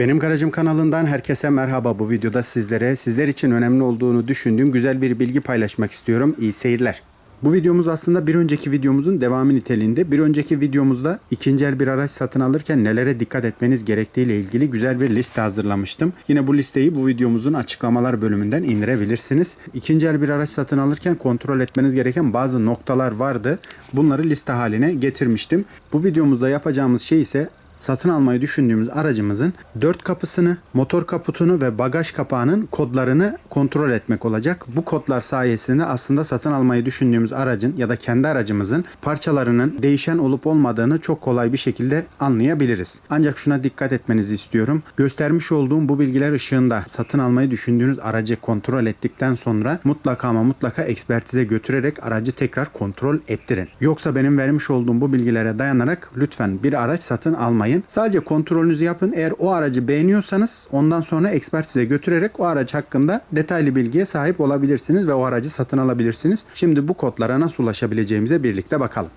Benim Garajım kanalından herkese merhaba. Bu videoda sizlere sizler için önemli olduğunu düşündüğüm güzel bir bilgi paylaşmak istiyorum. İyi seyirler. Bu videomuz aslında bir önceki videomuzun devamı niteliğinde. Bir önceki videomuzda ikinci el bir araç satın alırken nelere dikkat etmeniz gerektiği ile ilgili güzel bir liste hazırlamıştım. Yine bu listeyi bu videomuzun açıklamalar bölümünden indirebilirsiniz. İkinci el bir araç satın alırken kontrol etmeniz gereken bazı noktalar vardı. Bunları liste haline getirmiştim. Bu videomuzda yapacağımız şey ise satın almayı düşündüğümüz aracımızın dört kapısını, motor kaputunu ve bagaj kapağının kodlarını kontrol etmek olacak. Bu kodlar sayesinde aslında satın almayı düşündüğümüz aracın ya da kendi aracımızın parçalarının değişen olup olmadığını çok kolay bir şekilde anlayabiliriz. Ancak şuna dikkat etmenizi istiyorum. Göstermiş olduğum bu bilgiler ışığında satın almayı düşündüğünüz aracı kontrol ettikten sonra mutlaka ama mutlaka ekspertize götürerek aracı tekrar kontrol ettirin. Yoksa benim vermiş olduğum bu bilgilere dayanarak lütfen bir araç satın almayın. Sadece kontrolünüzü yapın. Eğer o aracı beğeniyorsanız ondan sonra ekspertize götürerek o araç hakkında detaylı bilgiye sahip olabilirsiniz ve o aracı satın alabilirsiniz. Şimdi bu kodlara nasıl ulaşabileceğimize birlikte bakalım.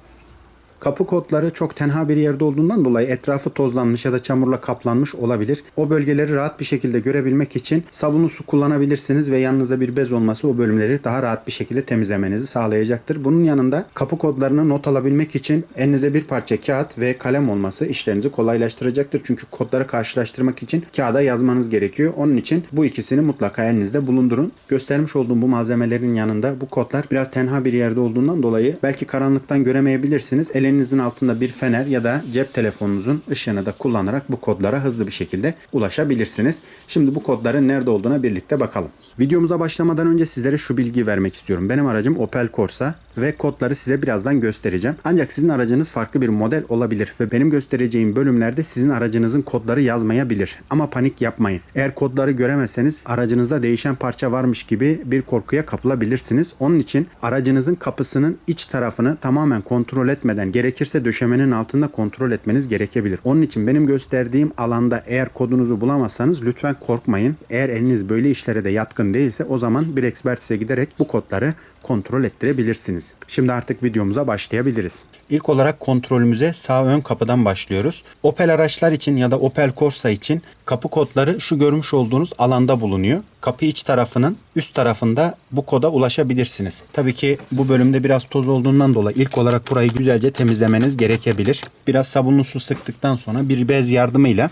Kapı kodları çok tenha bir yerde olduğundan dolayı etrafı tozlanmış ya da çamurla kaplanmış olabilir. O bölgeleri rahat bir şekilde görebilmek için sabunlu su kullanabilirsiniz ve yanınızda bir bez olması o bölümleri daha rahat bir şekilde temizlemenizi sağlayacaktır. Bunun yanında kapı kodlarını not alabilmek için elinizde bir parça kağıt ve kalem olması işlerinizi kolaylaştıracaktır. Çünkü kodları karşılaştırmak için kağıda yazmanız gerekiyor. Onun için bu ikisini mutlaka elinizde bulundurun. Göstermiş olduğum bu malzemelerin yanında bu kodlar biraz tenha bir yerde olduğundan dolayı belki karanlıktan göremeyebilirsiniz. Elinizin altında bir fener ya da cep telefonunuzun ışığını da kullanarak bu kodlara hızlı bir şekilde ulaşabilirsiniz. Şimdi bu kodların nerede olduğuna birlikte bakalım. Videomuza başlamadan önce sizlere şu bilgiyi vermek istiyorum. Benim aracım Opel Corsa ve kodları size birazdan göstereceğim. Ancak sizin aracınız farklı bir model olabilir ve benim göstereceğim bölümlerde sizin aracınızın kodları yazmayabilir. Ama panik yapmayın. Eğer kodları göremezseniz aracınızda değişen parça varmış gibi bir korkuya kapılabilirsiniz. Onun için aracınızın kapısının iç tarafını tamamen kontrol etmeden gerekirse döşemenin altında kontrol etmeniz gerekebilir. Onun için benim gösterdiğim alanda eğer kodunuzu bulamazsanız lütfen korkmayın. Eğer eliniz böyle işlere de yatkın değilse o zaman bir ekspertize giderek bu kodları kontrol ettirebilirsiniz. Şimdi artık videomuza başlayabiliriz. İlk olarak kontrolümüze sağ ön kapıdan başlıyoruz. Opel araçlar için ya da Opel Corsa için kapı kodları şu görmüş olduğunuz alanda bulunuyor. Kapı iç tarafının üst tarafında bu koda ulaşabilirsiniz. Tabii ki bu bölümde biraz toz olduğundan dolayı ilk olarak burayı güzelce temizlemeniz gerekebilir. Biraz sabunlu su sıktıktan sonra bir bez yardımıyla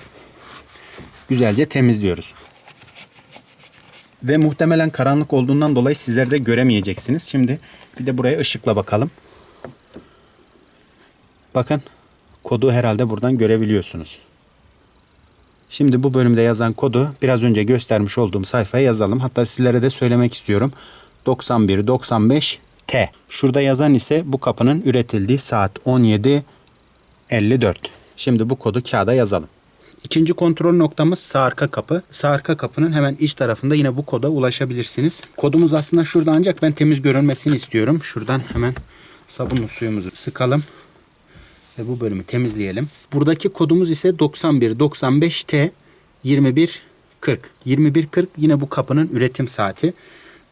güzelce temizliyoruz ve muhtemelen karanlık olduğundan dolayı sizler de göremeyeceksiniz. Şimdi bir de buraya ışıkla bakalım. Bakın kodu herhalde buradan görebiliyorsunuz. Şimdi bu bölümde yazan kodu biraz önce göstermiş olduğum sayfaya yazalım. Hatta sizlere de söylemek istiyorum. 9195 T. Şurada yazan ise bu kapının üretildiği saat 17.54. Şimdi bu kodu kağıda yazalım. İkinci kontrol noktamız sağ kapı. Sağ kapının hemen iç tarafında yine bu koda ulaşabilirsiniz. Kodumuz aslında şurada ancak ben temiz görünmesini istiyorum. Şuradan hemen sabunlu suyumuzu sıkalım. Ve bu bölümü temizleyelim. Buradaki kodumuz ise 9195T 2140. 2140 yine bu kapının üretim saati.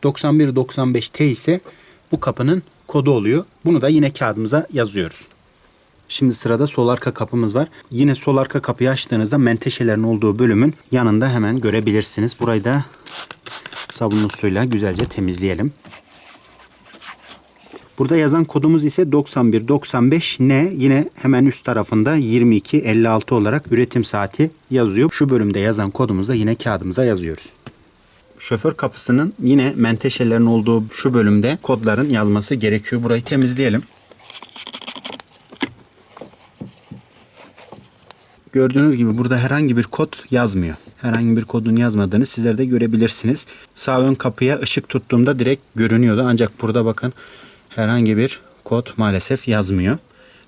9195T ise bu kapının kodu oluyor. Bunu da yine kağıdımıza yazıyoruz. Şimdi sırada sol arka kapımız var. Yine sol arka kapıyı açtığınızda menteşelerin olduğu bölümün yanında hemen görebilirsiniz. Burayı da sabunlu suyla güzelce temizleyelim. Burada yazan kodumuz ise 9195N yine hemen üst tarafında 2256 olarak üretim saati yazıyor. Şu bölümde yazan kodumuzu da yine kağıdımıza yazıyoruz. Şoför kapısının yine menteşelerin olduğu şu bölümde kodların yazması gerekiyor. Burayı temizleyelim. Gördüğünüz gibi burada herhangi bir kod yazmıyor. Herhangi bir kodun yazmadığını sizler de görebilirsiniz. Sağ ön kapıya ışık tuttuğumda direkt görünüyordu. Ancak burada bakın herhangi bir kod maalesef yazmıyor.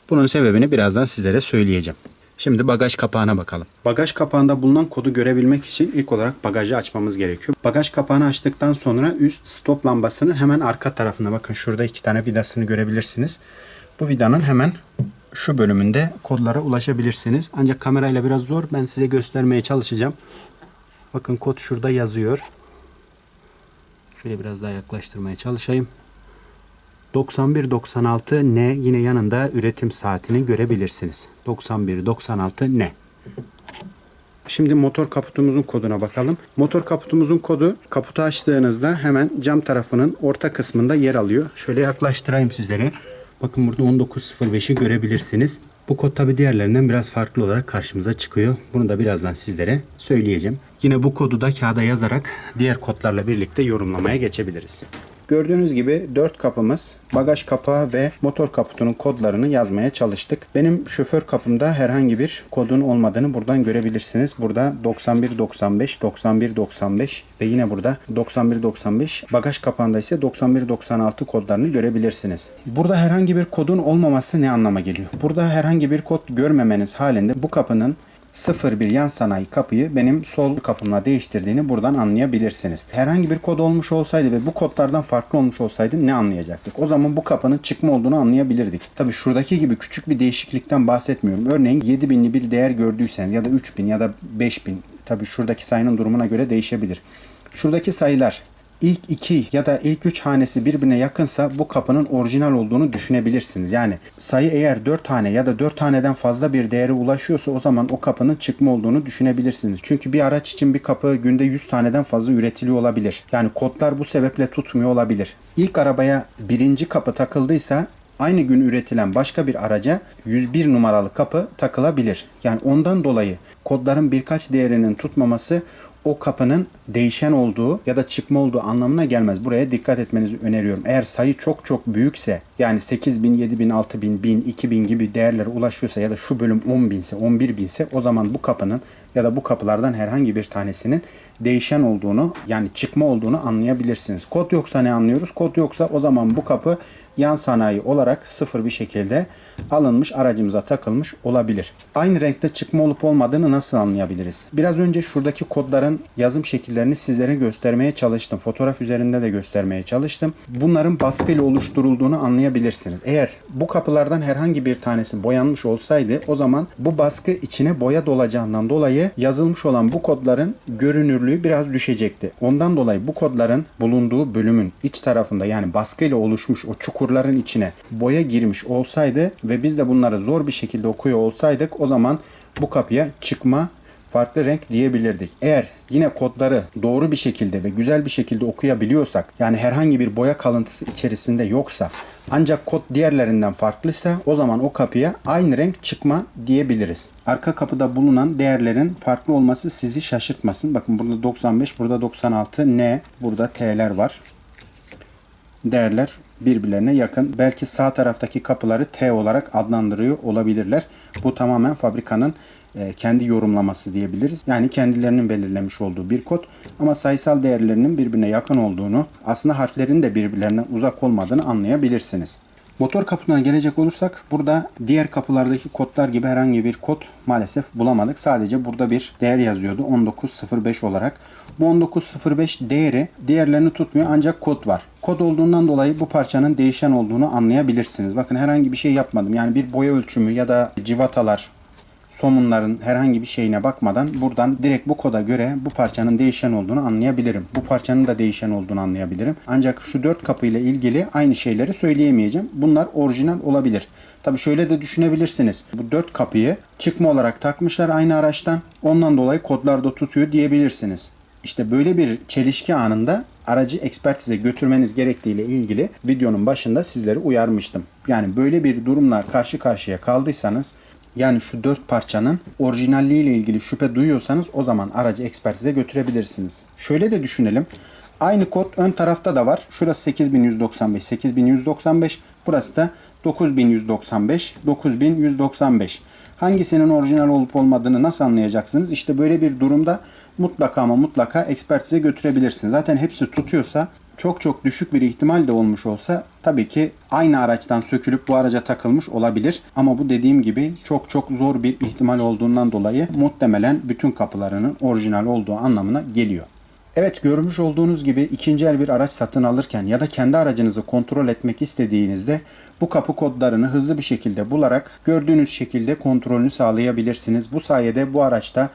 Bunun sebebini birazdan sizlere söyleyeceğim. Şimdi bagaj kapağına bakalım. Bagaj kapağında bulunan kodu görebilmek için ilk olarak bagajı açmamız gerekiyor. Bagaj kapağını açtıktan sonra üst stop lambasının hemen arka tarafına bakın şurada iki tane vidasını görebilirsiniz. Bu vidanın hemen şu bölümünde kodlara ulaşabilirsiniz. Ancak kamerayla biraz zor. Ben size göstermeye çalışacağım. Bakın kod şurada yazıyor. Şöyle biraz daha yaklaştırmaya çalışayım. 9196 N yine yanında üretim saatini görebilirsiniz. 9196 N. Şimdi motor kaputumuzun koduna bakalım. Motor kaputumuzun kodu kaputu açtığınızda hemen cam tarafının orta kısmında yer alıyor. Şöyle yaklaştırayım sizlere. Bakın burada 1905'i görebilirsiniz. Bu kod tabi diğerlerinden biraz farklı olarak karşımıza çıkıyor. Bunu da birazdan sizlere söyleyeceğim. Yine bu kodu da kağıda yazarak diğer kodlarla birlikte yorumlamaya geçebiliriz. Gördüğünüz gibi 4 kapımız, bagaj kapağı ve motor kaputunun kodlarını yazmaya çalıştık. Benim şoför kapımda herhangi bir kodun olmadığını buradan görebilirsiniz. Burada 9195, 9195 ve yine burada 9195. Bagaj kapağında ise 9196 kodlarını görebilirsiniz. Burada herhangi bir kodun olmaması ne anlama geliyor? Burada herhangi bir kod görmemeniz halinde bu kapının 01 yan sanayi kapıyı benim sol kapımla değiştirdiğini buradan anlayabilirsiniz. Herhangi bir kod olmuş olsaydı ve bu kodlardan farklı olmuş olsaydı ne anlayacaktık? O zaman bu kapının çıkma olduğunu anlayabilirdik. Tabi şuradaki gibi küçük bir değişiklikten bahsetmiyorum. Örneğin 7000'li bir değer gördüyseniz ya da 3000 ya da 5000 tabi şuradaki sayının durumuna göre değişebilir. Şuradaki sayılar ilk iki ya da ilk üç hanesi birbirine yakınsa bu kapının orijinal olduğunu düşünebilirsiniz. Yani sayı eğer 4 tane ya da 4 taneden fazla bir değere ulaşıyorsa o zaman o kapının çıkma olduğunu düşünebilirsiniz. Çünkü bir araç için bir kapı günde 100 taneden fazla üretiliyor olabilir. Yani kodlar bu sebeple tutmuyor olabilir. İlk arabaya birinci kapı takıldıysa aynı gün üretilen başka bir araca 101 numaralı kapı takılabilir. Yani ondan dolayı kodların birkaç değerinin tutmaması o kapının değişen olduğu ya da çıkma olduğu anlamına gelmez. Buraya dikkat etmenizi öneriyorum. Eğer sayı çok çok büyükse yani 8000, 7000, 6000, 1000, 2000 gibi değerlere ulaşıyorsa ya da şu bölüm 10.000 ise 11 binse o zaman bu kapının ya da bu kapılardan herhangi bir tanesinin değişen olduğunu yani çıkma olduğunu anlayabilirsiniz. Kod yoksa ne anlıyoruz? Kod yoksa o zaman bu kapı yan sanayi olarak sıfır bir şekilde alınmış aracımıza takılmış olabilir. Aynı renkte çıkma olup olmadığını nasıl anlayabiliriz? Biraz önce şuradaki kodların yazım şekillerini sizlere göstermeye çalıştım. Fotoğraf üzerinde de göstermeye çalıştım. Bunların baskıyla oluşturulduğunu anlayabilirsiniz. Eğer bu kapılardan herhangi bir tanesi boyanmış olsaydı o zaman bu baskı içine boya dolacağından dolayı yazılmış olan bu kodların görünürlüğü biraz düşecekti. Ondan dolayı bu kodların bulunduğu bölümün iç tarafında yani baskıyla oluşmuş o çukurların içine boya girmiş olsaydı ve biz de bunları zor bir şekilde okuyor olsaydık o zaman bu kapıya çıkma farklı renk diyebilirdik. Eğer yine kodları doğru bir şekilde ve güzel bir şekilde okuyabiliyorsak yani herhangi bir boya kalıntısı içerisinde yoksa ancak kod diğerlerinden farklıysa o zaman o kapıya aynı renk çıkma diyebiliriz. Arka kapıda bulunan değerlerin farklı olması sizi şaşırtmasın. Bakın burada 95, burada 96, N, burada T'ler var. Değerler birbirlerine yakın. Belki sağ taraftaki kapıları T olarak adlandırıyor olabilirler. Bu tamamen fabrikanın e, kendi yorumlaması diyebiliriz. Yani kendilerinin belirlemiş olduğu bir kod ama sayısal değerlerinin birbirine yakın olduğunu, aslında harflerin de birbirlerinden uzak olmadığını anlayabilirsiniz. Motor kaputuna gelecek olursak burada diğer kapılardaki kodlar gibi herhangi bir kod maalesef bulamadık. Sadece burada bir değer yazıyordu 1905 olarak. Bu 1905 değeri diğerlerini tutmuyor ancak kod var. Kod olduğundan dolayı bu parçanın değişen olduğunu anlayabilirsiniz. Bakın herhangi bir şey yapmadım. Yani bir boya ölçümü ya da civatalar somunların herhangi bir şeyine bakmadan buradan direkt bu koda göre bu parçanın değişen olduğunu anlayabilirim. Bu parçanın da değişen olduğunu anlayabilirim. Ancak şu dört kapı ile ilgili aynı şeyleri söyleyemeyeceğim. Bunlar orijinal olabilir. Tabi şöyle de düşünebilirsiniz. Bu dört kapıyı çıkma olarak takmışlar aynı araçtan. Ondan dolayı kodlarda tutuyor diyebilirsiniz. İşte böyle bir çelişki anında aracı ekspertize götürmeniz gerektiği ile ilgili videonun başında sizleri uyarmıştım. Yani böyle bir durumla karşı karşıya kaldıysanız yani şu dört parçanın orijinalliği ile ilgili şüphe duyuyorsanız o zaman aracı ekspertize götürebilirsiniz. Şöyle de düşünelim. Aynı kod ön tarafta da var. Şurası 8195, 8195. Burası da 9195, 9195. Hangisinin orijinal olup olmadığını nasıl anlayacaksınız? İşte böyle bir durumda mutlaka ama mutlaka ekspertize götürebilirsiniz. Zaten hepsi tutuyorsa çok çok düşük bir ihtimal de olmuş olsa tabii ki aynı araçtan sökülüp bu araca takılmış olabilir. Ama bu dediğim gibi çok çok zor bir ihtimal olduğundan dolayı muhtemelen bütün kapılarının orijinal olduğu anlamına geliyor. Evet görmüş olduğunuz gibi ikinci el bir araç satın alırken ya da kendi aracınızı kontrol etmek istediğinizde bu kapı kodlarını hızlı bir şekilde bularak gördüğünüz şekilde kontrolünü sağlayabilirsiniz. Bu sayede bu araçta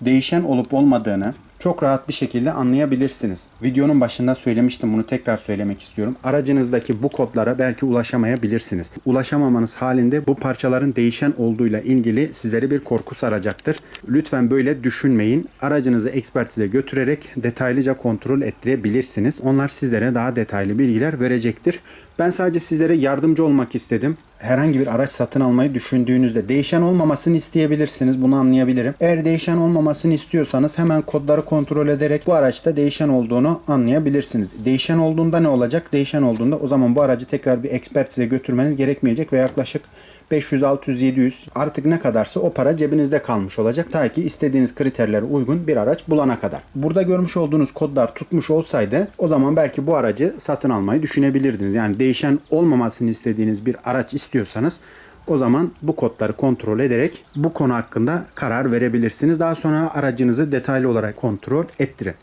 değişen olup olmadığını, çok rahat bir şekilde anlayabilirsiniz. Videonun başında söylemiştim bunu tekrar söylemek istiyorum. Aracınızdaki bu kodlara belki ulaşamayabilirsiniz. Ulaşamamanız halinde bu parçaların değişen olduğuyla ilgili sizleri bir korku saracaktır. Lütfen böyle düşünmeyin. Aracınızı ekspertize götürerek detaylıca kontrol ettirebilirsiniz. Onlar sizlere daha detaylı bilgiler verecektir. Ben sadece sizlere yardımcı olmak istedim. Herhangi bir araç satın almayı düşündüğünüzde değişen olmamasını isteyebilirsiniz. Bunu anlayabilirim. Eğer değişen olmamasını istiyorsanız hemen kodları kontrol ederek bu araçta değişen olduğunu anlayabilirsiniz. Değişen olduğunda ne olacak? Değişen olduğunda o zaman bu aracı tekrar bir ekspertize götürmeniz gerekmeyecek ve yaklaşık 500, 600, 700 artık ne kadarsa o para cebinizde kalmış olacak. Ta ki istediğiniz kriterlere uygun bir araç bulana kadar. Burada görmüş olduğunuz kodlar tutmuş olsaydı o zaman belki bu aracı satın almayı düşünebilirdiniz. Yani değişen olmamasını istediğiniz bir araç istiyorsanız o zaman bu kodları kontrol ederek bu konu hakkında karar verebilirsiniz. Daha sonra aracınızı detaylı olarak kontrol ettirin.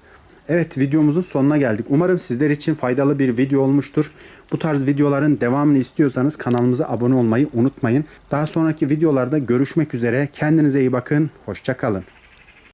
Evet videomuzun sonuna geldik. Umarım sizler için faydalı bir video olmuştur. Bu tarz videoların devamını istiyorsanız kanalımıza abone olmayı unutmayın. Daha sonraki videolarda görüşmek üzere. Kendinize iyi bakın. Hoşçakalın.